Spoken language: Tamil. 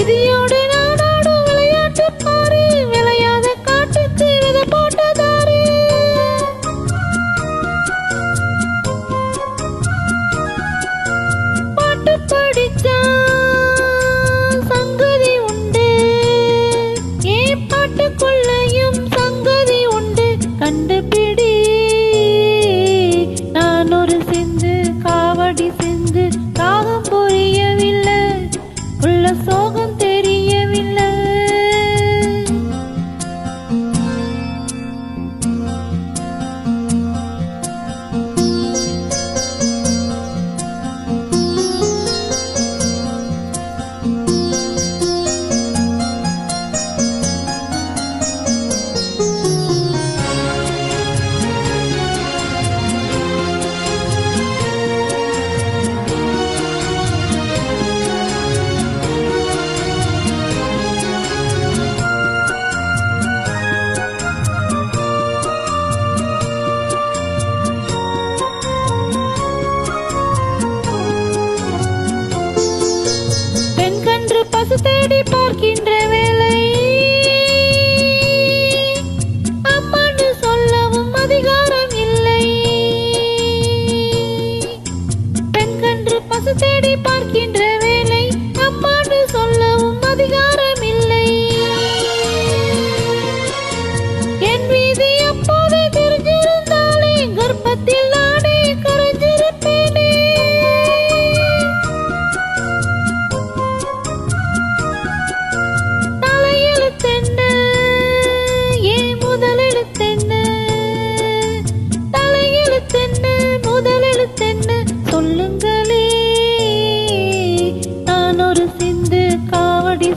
விதியோடு நாடாடும் விளையாட்டு பாரு விளையாத காட்டுக்கு விதை போட்டதாரு பாட்டு படிச்சா சங்கதி உண்டு. சங்கதி உண்டு. கண்டுபிடி நான் ஒரு சிந்து. பசு தேடி பார்க்கின்ற